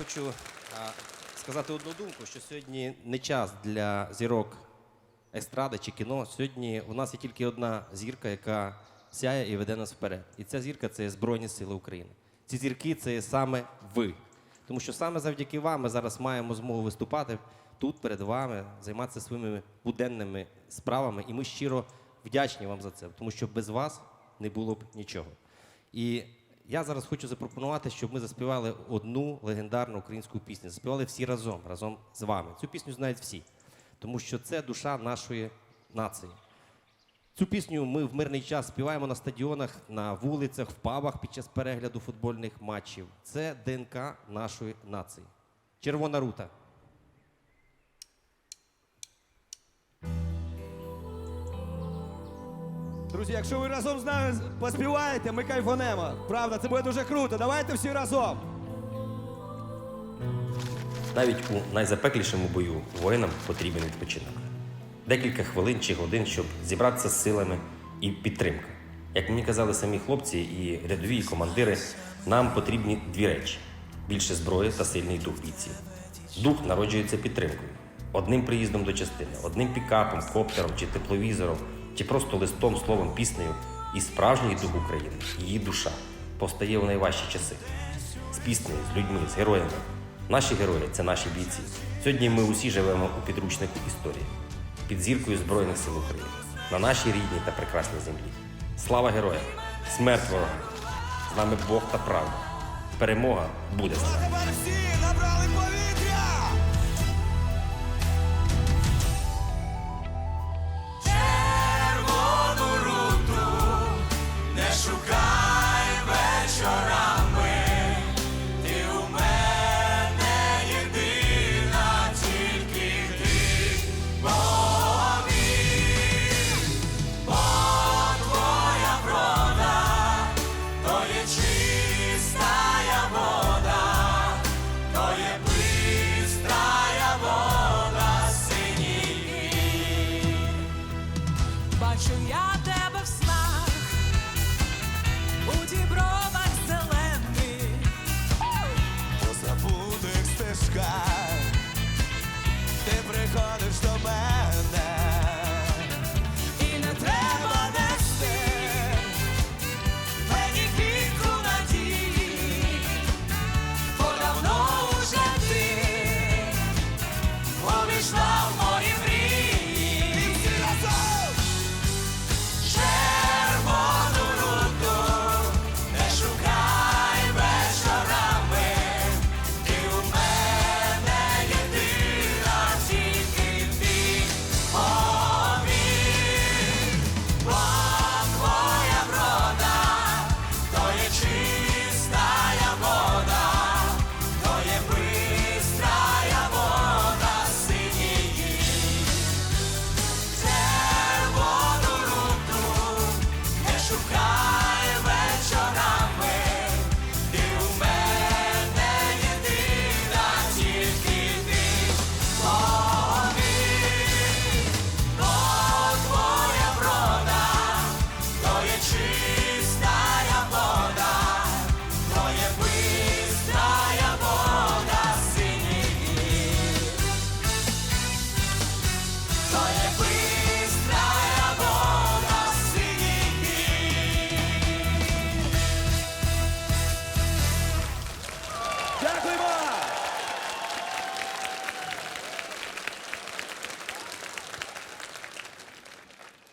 хочу сказати одну думку, що сьогодні не час для зірок естради чи кіно. Сьогодні у нас є тільки одна зірка, яка сяє і веде нас вперед. І ця зірка це Збройні Сили України. Ці зірки це саме ви. Тому що саме завдяки вам ми зараз маємо змогу виступати тут перед вами, займатися своїми буденними справами. І ми щиро вдячні вам за це, тому що без вас не було б нічого. І я зараз хочу запропонувати, щоб ми заспівали одну легендарну українську пісню. Заспівали всі разом, разом з вами. Цю пісню знають всі, тому що це душа нашої нації. Цю пісню ми в мирний час співаємо на стадіонах, на вулицях, в пабах під час перегляду футбольних матчів. Це ДНК нашої нації. Червона рута. Друзі, якщо ви разом з нами поспіваєте, ми кайфанемо. Правда, це буде дуже круто. Давайте всі разом. Навіть у найзапеклішому бою воїнам потрібен відпочинок. Декілька хвилин чи годин, щоб зібратися з силами і підтримка. Як мені казали самі хлопці і рядові і командири, нам потрібні дві речі: більше зброї та сильний дух бійців. Дух народжується підтримкою, одним приїздом до частини, одним пікапом, коптером чи тепловізором, чи просто листом, словом, піснею. І справжній дух України, її душа, повстає у найважчі часи з піснею, з людьми, з героями. Наші герої це наші бійці. Сьогодні ми усі живемо у підручнику історії під зіркою Збройних сил України на нашій рідній та прекрасній землі. Слава героям! Смерть ворогам! З нами Бог та правда. Перемога буде з нами. Бачу я